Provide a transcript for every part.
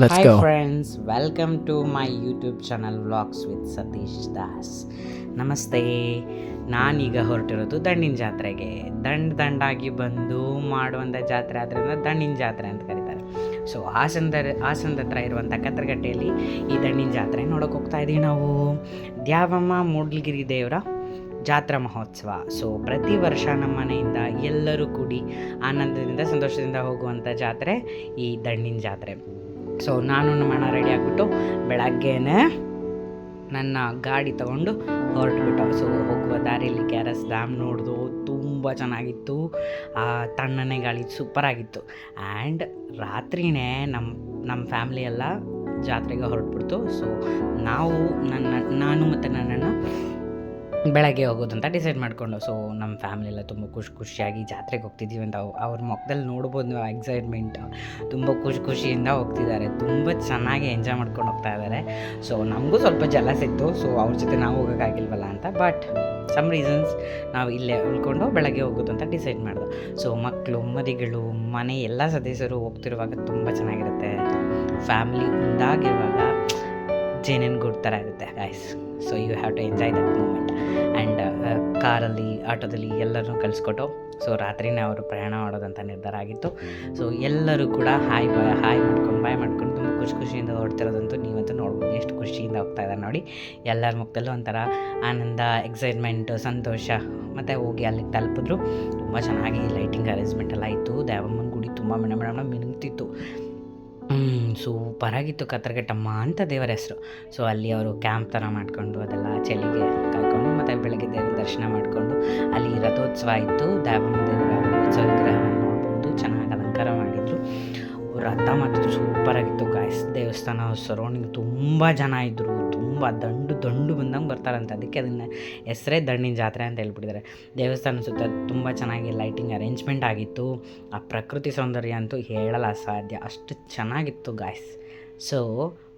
Let's Hi go. friends, welcome to my YouTube channel Vlogs with Satish Das ನಮಸ್ತೆ ನಾನೀಗ ಹೊರಟಿರೋದು ದಂಡಿನ ಜಾತ್ರೆಗೆ. ದಂಡ್ ದಂಡಾಗಿ ಬಂದು ಮಾಡುವಂಥ ಜಾತ್ರೆ ಆದ್ದರಿಂದ ದಂಡಿನ ಜಾತ್ರೆ ಅಂತ ಕರೀತಾರೆ. ಸೊ ಹಾಸನದ ಹಾಸನದ ಹತ್ರ ಇರುವಂಥ ಕತ್ರಗಟ್ಟೆಯಲ್ಲಿ ಈ ದಂಡಿನ ಜಾತ್ರೆ ನೋಡೋಕೆ ಹೋಗ್ತಾ ಇದ್ದೀವಿ ನಾವು. ದ್ಯಾವಮ್ಮ ಮೂಡ್ಲಗಿರಿ ದೇವರ ಜಾತ್ರಾ ಮಹೋತ್ಸವ. ಸೊ ಪ್ರತಿ ವರ್ಷ ನಮ್ಮ ಮನೆಯಿಂದ ಎಲ್ಲರೂ ಕೂಡಿ ಆನಂದದಿಂದ ಸಂತೋಷದಿಂದ ಹೋಗುವಂಥ ಜಾತ್ರೆ ಈ ದಂಡಿನ ಜಾತ್ರೆ. ಸೊ ನಾನು ನಮ್ಮ ರೆಡಿ ಆಗಿಬಿಟ್ಟು ಬೆಳಗ್ಗೆನೇ ನನ್ನ ಗಾಡಿ ತಗೊಂಡು ಹೊರಟ್ಬಿಟ್ಟು ಸೊ ಹೋಗುವ ದಾರಿಯಲ್ಲಿ ಕೆ ಆರ್ ಎಸ್ ಡ್ಯಾಮ್ ನೋಡ್ದು ತುಂಬ ಚೆನ್ನಾಗಿತ್ತು. ಆ ತಣ್ಣನೆ ಗಾಳಿ ಸೂಪರಾಗಿತ್ತು ಆ್ಯಂಡ್ ರಾತ್ರಿನೇ ನಮ್ಮ ನಮ್ಮ ಫ್ಯಾಮ್ಲಿ ಎಲ್ಲ ಜಾತ್ರೆಗೆ ಹೊರಟ್ಬಿಡ್ತು. ಸೊ ನಾವು ನನ್ನ, ನಾನು ಮತ್ತು ನನ್ನನ್ನು ಬೆಳಗ್ಗೆ ಹೋಗೋದು ಅಂತ ಡಿಸೈಡ್ ಮಾಡಿಕೊಂಡು. ಸೊ ನಮ್ಮ ಫ್ಯಾಮಿಲಿ ಎಲ್ಲ ತುಂಬ ಖುಷಿ ಖುಷಿಯಾಗಿ ಜಾತ್ರೆಗೆ ಹೋಗ್ತಿದ್ದೀವಿ ಅಂತ ಅವ್- ಅವ್ರ ಮುಖದಲ್ಲಿ ನೋಡ್ಬೋದು ಎಕ್ಸೈಟ್ಮೆಂಟ್ ತುಂಬ ಖುಷಿ ಖುಷಿಯಿಂದ ಹೋಗ್ತಿದ್ದಾರೆ. ತುಂಬ ಚೆನ್ನಾಗಿ ಎಂಜಾಯ್ ಮಾಡ್ಕೊಂಡು ಹೋಗ್ತಾ ಇದ್ದಾರೆ. ಸೊ ನಮಗೂ ಸ್ವಲ್ಪ ಜಲ ಇತ್ತು. ಸೊ ಅವ್ರ ಜೊತೆ ನಾವು ಹೋಗೋಕ್ಕಾಗಿಲ್ವಲ್ಲ ಅಂತ. ಬಟ್ ಸಮ್ ರೀಸನ್ಸ್ ನಾವು ಇಲ್ಲೇ ಉಳ್ಕೊಂಡು ಬೆಳಗ್ಗೆ ಹೋಗೋದು ಅಂತ ಡಿಸೈಡ್ ಮಾಡಿದೆ. ಸೊ ಮಕ್ಕಳು ಮರಿಗಳು, ಮನೆ ಎಲ್ಲ ಸದಸ್ಯರು ಹೋಗ್ತಿರುವಾಗ ತುಂಬ ಚೆನ್ನಾಗಿರುತ್ತೆ. ಫ್ಯಾಮಿಲಿ ಒಂದಾಗಿರುವಾಗ ಜೇನೇನು ಥರ ಇರುತ್ತೆ guys so you have to enjoy that moment and ಕಾರಲ್ಲಿ, ಆಟೋದಲ್ಲಿ ಎಲ್ಲರನ್ನೂ ಕಳಿಸ್ಕೊಟ್ಟು ಸೊ ರಾತ್ರಿನೇ ಅವರು ಪ್ರಯಾಣ ಮಾಡೋದಂತ ನಿರ್ಧಾರ ಆಗಿತ್ತು. ಸೊ ಎಲ್ಲರೂ ಕೂಡ ಹಾಯ್ ಬಾಯ್ ಹಾಯ್ ಮಾಡ್ಕೊಂಡು ಬಾಯ್ ಮಾಡ್ಕೊಂಡು ತುಂಬ ಖುಷಿ ಖುಷಿಯಿಂದ ಓಡ್ತಿರೋದಂತೂ ನೀವಂತೂ ನೋಡ್ಬೋದು. ಎಷ್ಟು ಖುಷಿಯಿಂದ ಹೋಗ್ತಾ ಇದ್ದಾರೆ ನೋಡಿ. ಎಲ್ಲರ ಮುಖದಲ್ಲೂ ಒಂಥರ ಆನಂದ ಎಕ್ಸೈಟ್ಮೆಂಟ್ ಸಂತೋಷ, ಮತ್ತು ಹೋಗಿ ಅಲ್ಲಿಗೆ ತಲುಪಿದ್ರು. ತುಂಬ ಚೆನ್ನಾಗಿ ಲೈಟಿಂಗ್ ಅರೇಂಜ್ಮೆಂಟ್ ಎಲ್ಲ ಇತ್ತು ದೇವಮ್ಮನ ಗುಡಿ ತುಂಬ ಮನೆ ಮೇಡಮ್ನ ಮಿನುಗ್ತಿತ್ತು. ಸೂಪರಾಗಿತ್ತು ಕತ್ತರಘಟ್ಟಮ್ಮ ಅಂತ ದೇವರ ಹೆಸರು. ಸೊ ಅಲ್ಲಿ ಅವರು ಕ್ಯಾಂಪ್ ಥರ ಮಾಡಿಕೊಂಡು ಅದೆಲ್ಲ ಚಳಿಗೆ ದರ್ಶನ ಮಾಡಿಕೊಂಡು ಅಲ್ಲಿ ರಥೋತ್ಸವ ಇತ್ತು. ದ್ಯಾವಮ್ಮ ದೇವರ ನೋಡ್ಬೋದು. ಚೆನ್ನಾಗಿ ಅಲಂಕಾರ ಮಾಡಿದರು. ರಥ ಮಾತ್ರ ಸೂಪರಾಗಿತ್ತು ಗಾಯಸ್ ದೇವಸ್ಥಾನ ಸರೌಂಡಿಂಗ್ ತುಂಬ ಜನ ಇದ್ದರು ತುಂಬ ದಂಡು ದಂಡು ಬಂದಂಗೆ ಬರ್ತಾರಂತೆ. ಅದಕ್ಕೆ ಅದನ್ನು ಹೆಸರೇ ದಂಡಿನ ಜಾತ್ರೆ ಅಂತ ಹೇಳ್ಬಿಟ್ಟಿದ್ದಾರೆ. ದೇವಸ್ಥಾನ ಸುತ್ತ ತುಂಬ ಚೆನ್ನಾಗಿ ಲೈಟಿಂಗ್ ಅರೇಂಜ್ಮೆಂಟ್ ಆಗಿತ್ತು. ಆ ಪ್ರಕೃತಿ ಸೌಂದರ್ಯ ಅಂತೂ ಹೇಳಲ್ಲ ಸಾಧ್ಯ ಅಷ್ಟು ಚೆನ್ನಾಗಿತ್ತು ಗಾಯ್ಸ್ ಸೊ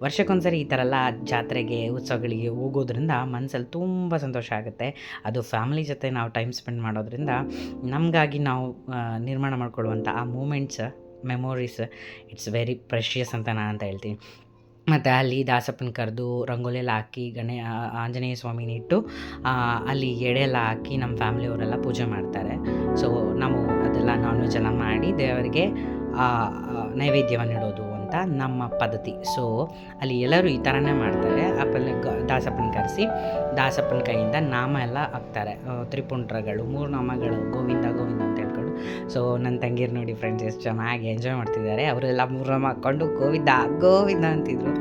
ವರ್ಷಕ್ಕೊಂದ್ಸರಿ ಈ ಥರ ಎಲ್ಲ ಜಾತ್ರೆಗೆ, ಉತ್ಸವಗಳಿಗೆ ಹೋಗೋದ್ರಿಂದ ಮನಸ್ಸಲ್ಲಿ ತುಂಬ ಸಂತೋಷ ಆಗುತ್ತೆ. ಅದು ಫ್ಯಾಮಿಲಿ ಜೊತೆ ನಾವು ಟೈಮ್ ಸ್ಪೆಂಡ್ ಮಾಡೋದ್ರಿಂದ ನಮಗಾಗಿ ನಾವು ನಿರ್ಮಾಣ ಮಾಡ್ಕೊಳ್ಳುವಂಥ ಆ moments, memories, it's very precious ಅಂತ ನಾನು ಅಂತ ಹೇಳ್ತೀನಿ. ಮತ್ತು ಅಲ್ಲಿ ದಾಸಪ್ಪನ ಕರೆದು ರಂಗೋಲಿ ಎಲ್ಲ ಹಾಕಿ ಗಣೇ ಆಂಜನೇಯ ಸ್ವಾಮಿನ ಇಟ್ಟು ಅಲ್ಲಿ ಎಡೆ ಎಲ್ಲ ಹಾಕಿ ನಮ್ಮ ಫ್ಯಾಮಿಲಿಯವರೆಲ್ಲ ಪೂಜೆ ಮಾಡ್ತಾರೆ. ಸೊ ನಾವು ಅದೆಲ್ಲ ನಾನ್ ವೆಜ್ ಎಲ್ಲ ಮಾಡಿ ದೇವರಿಗೆ ನೈವೇದ್ಯವನ್ನು ಇಡೋದು ಅಂತ ನಮ್ಮ ಪದ್ಧತಿ. ಸೊ ಅಲ್ಲಿ ಎಲ್ಲರೂ ಈ ಥರನೇ ಮಾಡ್ತಾರೆ. ಆಮೇಲೆ ಗ, ದಾಸಪ್ಪನ ಕರೆಸಿ, ದಾಸಪ್ಪನ ಕೈಯಿಂದ ನಾಮ ಎಲ್ಲ ಹಾಕ್ತಾರೆ. ತ್ರಿಪುಂಡ್ರಗಳು ಮೂರು ನಾಮಗಳು ಗೋವಿಂದ ಗೋವಿಂದ ಅಂತ ಹೇಳ್ಕೊಂಡು. ಸೊ ನನ್ನ ತಂಗಿರು ನೋಡಿ ಫ್ರೆಂಡ್ಸ್ ಎಷ್ಟು ಚೆನ್ನಾಗಿ ಎಂಜಾಯ್ ಮಾಡ್ತಿದ್ದಾರೆ. ಅವರೆಲ್ಲ ಮೂರು ನಾಮ ಹಾಕ್ಕೊಂಡು, ಗೋವಿಂದ ಗೋವಿಂದ ಅಂತಿದ್ರು.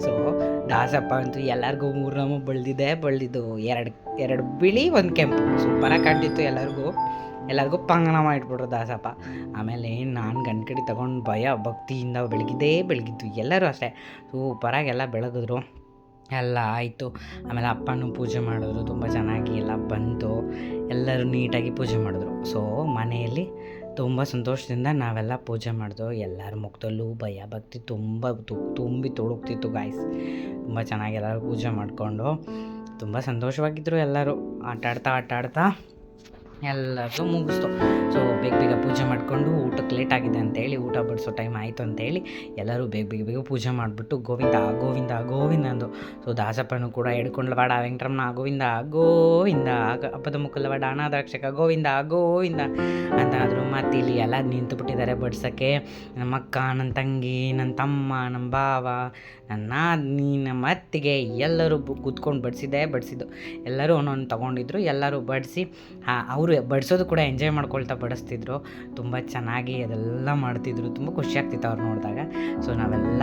ಸೊ ದಾಸಪ್ಪ ಅಂತೂ ಎಲ್ಲರಿಗೂ ಮೂರು ನಾಮ ಬಳ್ದಿದೆ, ಬಳ್ದಿದ್ದು ಎರಡು ಎರಡು ಬಿಳಿ, ಒಂದು ಕೆಂಪು. ಸೂಪರಾಗಿ ಕಾಣ್ತಿತ್ತು ಎಲ್ಲರಿಗೂ. ಎಲ್ಲರಿಗೂ ಪಂಗನಾಮ ಮಾಡಿಬಿಟ್ರು ದಾಸಪ್ಪ. ಆಮೇಲೆ ನಾನು ಗಂಡು ಕಡೆ ತಗೊಂಡು ಭಯ, ಭಕ್ತಿಯಿಂದ ಬೆಳಗಿದ್ದೇ ಬೆಳಗಿದ್ದು ಎಲ್ಲರೂ ಅಷ್ಟೇ. ಸೂಪರಾಗಿ ಎಲ್ಲ ಬೆಳಗಿದ್ರು. ಎಲ್ಲ ಆಯಿತು. ಆಮೇಲೆ ಅಪ್ಪನೂ ಪೂಜೆ ಮಾಡಿದ್ರು, ತುಂಬ ಚೆನ್ನಾಗಿ ಎಲ್ಲ ಬಂತು. ಎಲ್ಲರೂ ನೀಟಾಗಿ ಪೂಜೆ ಮಾಡಿದ್ರು. ಸೊ ಮನೆಯಲ್ಲಿ ತುಂಬ ಸಂತೋಷದಿಂದ ನಾವೆಲ್ಲ ಪೂಜೆ ಮಾಡಿದ್ವು ಎಲ್ಲರ ಮುಖದಲ್ಲೂ ಭಯ ಭಕ್ತಿ ತುಂಬ ತುಂಬಿ ತುಳುಕ್ತಿತ್ತು ಗಾಯ್ಸ್ ತುಂಬ ಚೆನ್ನಾಗಿ ಎಲ್ಲರೂ ಪೂಜೆ ಮಾಡಿಕೊಂಡು, ತುಂಬ ಸಂತೋಷವಾಗಿದ್ದರು ಎಲ್ಲರೂ. ಆಟಾಡ್ತಾ ಆಟಾಡ್ತಾ. ಎಲ್ಲರೂ ಮುಗಿಸ್ತು. ಸೊ ಬೇಗ ಬೇಗ ಪೂಜೆ ಮಾಡಿಕೊಂಡು ಊಟಕ್ಕೆ ಲೇಟ್ ಆಗಿದೆ ಅಂತೇಳಿ ಊಟ ಬಡಿಸೋ ಟೈಮ್ ಆಯಿತು ಅಂತೇಳಿ ಎಲ್ಲರೂ ಬೇಗ ಬೇಗ ಬೇಗ ಪೂಜೆ ಮಾಡಿಬಿಟ್ಟು ಗೋವಿಂದ ಗೋವಿಂದ ಗೋವಿಂದ ಅಂದು. ಸೊ ದಾಸಪ್ಪನೂ ಕೂಡ ಎಡ್ಕೊಂಡ್ಲವಾಡ ವೆಂಕಟರಮಣ, ಗೋವಿಂದ ಗೋವಿಂದ ಹಬ್ಬದ ಮುಕ್ಕಲವಾಡ ಅನಾದ್ರಾಕ್ಷಕ ಗೋವಿಂದ ಗೋವಿಂದ ಅಂತ ಆದರು ಮತ್ತೆ ಇಲ್ಲಿ ಎಲ್ಲ ನಿಂತು ಬಿಟ್ಟಿದ್ದಾರೆ ಬಡ್ಸೋಕ್ಕೆ. ನಮ್ಮ ಅಕ್ಕ ನನ್ನ ತಂಗಿ, ನನ್ನ ತಮ್ಮ, ನಮ್ಮ ಭಾವ, ನನ್ನ ನಮ್ಮ ಅತ್ತಿಗೆ ಎಲ್ಲರೂ ಕೂತ್ಕೊಂಡು ಬಡಿಸಿದ್ದೆ ಬಡಿಸಿದ್ದು. ಎಲ್ಲರೂ ಒಂದೊಂದು ತೊಗೊಂಡಿದ್ರು, ಎಲ್ಲರೂ ಬಡಿಸಿ ಅವರು ಬಡಿಸೋದು ಕೂಡ ಎಂಜಾಯ್ ಮಾಡ್ಕೊಳ್ತಾ ಬಡಿಸ್ತಿದ್ರು. ತುಂಬ ಚೆನ್ನಾಗಿ ಅದೆಲ್ಲ ಮಾಡ್ತಿದ್ರು. ತುಂಬ ಖುಷಿ ಆಗ್ತಿತ್ತು ಅವ್ರು ನೋಡಿದಾಗ. ಸೊ ನಾವೆಲ್ಲ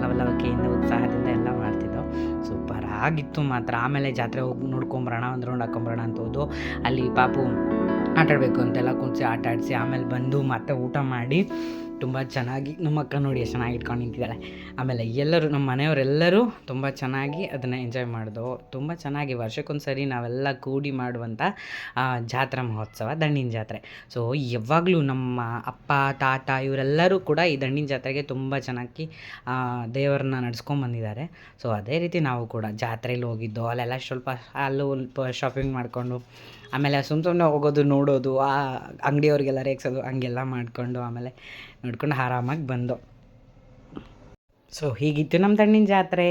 ಲವ್ ಲವಲವಿಕೆಯಿಂದ ಉತ್ಸಾಹದಿಂದ ಎಲ್ಲ ಮಾಡ್ತಿದ್ದೋ. ಸೂಪರ್ ಆಗಿತ್ತು ಮಾತ್ರ. ಆಮೇಲೆ ಜಾತ್ರೆ ಹೋಗಿ ನೋಡ್ಕೊಂಬರೋಣ, ಒಂದು ರೌಂಡ್ ಹಾಕೊಂಬರೋಣ ಅಂತ ಹೋದು. ಅಲ್ಲಿ ಪಾಪು ಆಟಾಡಬೇಕು ಅಂತೆಲ್ಲ ಕುಂಚಿ ಆಟಾಡಿಸಿ, ಆಮೇಲೆ ಬಂದು ಮತ್ತೆ ಊಟ ಮಾಡಿ ತುಂಬ ಚೆನ್ನಾಗಿ ನಮ್ಮ ಅಕ್ಕ ನೋಡಿ ಚೆನ್ನಾಗಿ ಇಟ್ಕೊಂಡು ನಿಂತಿದ್ದಾಳೆ. ಆಮೇಲೆ ಎಲ್ಲರೂ ನಮ್ಮ ಮನೆಯವರೆಲ್ಲರೂ ತುಂಬ ಚೆನ್ನಾಗಿ ಅದನ್ನು ಎಂಜಾಯ್ ಮಾಡಿದ್ವು ತುಂಬ ಚೆನ್ನಾಗಿ ವರ್ಷಕ್ಕೊಂದು ಸರಿ ನಾವೆಲ್ಲ ಕೂಡಿ ಮಾಡುವಂಥ ಜಾತ್ರಾ ಮಹೋತ್ಸವ ದಣ್ಣಿನ ಜಾತ್ರೆ. ಸೊ ಯಾವಾಗಲೂ ನಮ್ಮ ಅಪ್ಪ, ತಾತ ಇವರೆಲ್ಲರೂ ಕೂಡ ಈ ದಣ್ಣಿನ ಜಾತ್ರೆಗೆ ತುಂಬ ಚೆನ್ನಾಗಿ ದೇವರನ್ನ ದೇವರನ್ನ ನಡ್ಸ್ಕೊಂಬಂದಿದ್ದಾರೆ ಸೊ ಅದೇ ರೀತಿ ನಾವು ಕೂಡ ಜಾತ್ರೆಯಲ್ಲಿ ಹೋಗಿದ್ದು, ಅಲ್ಲೆಲ್ಲ ಸ್ವಲ್ಪ, ಅಲ್ಲೂ ಸ್ವಲ್ಪ ಶಾಪಿಂಗ್ ಮಾಡಿಕೊಂಡು, ಆಮೇಲೆ ಸುಮ್ಮ ಸುಮ್ಮನೆ ಹೋಗೋದು, ನೋಡೋದು, ಆ, ಅಂಗಡಿಯವ್ರಿಗೆಲ್ಲ ರೇಗ್ಸೋದು, ಹಂಗೆಲ್ಲ ಮಾಡಿಕೊಂಡು, ಆಮೇಲೆ ನೋಡ್ಕೊಂಡು ಆರಾಮಾಗಿ ಬಂದು. ಸೊ ಹೀಗಿತ್ತು ನಮ್ಮ ತಣ್ಣಿನ ಜಾತ್ರೆ.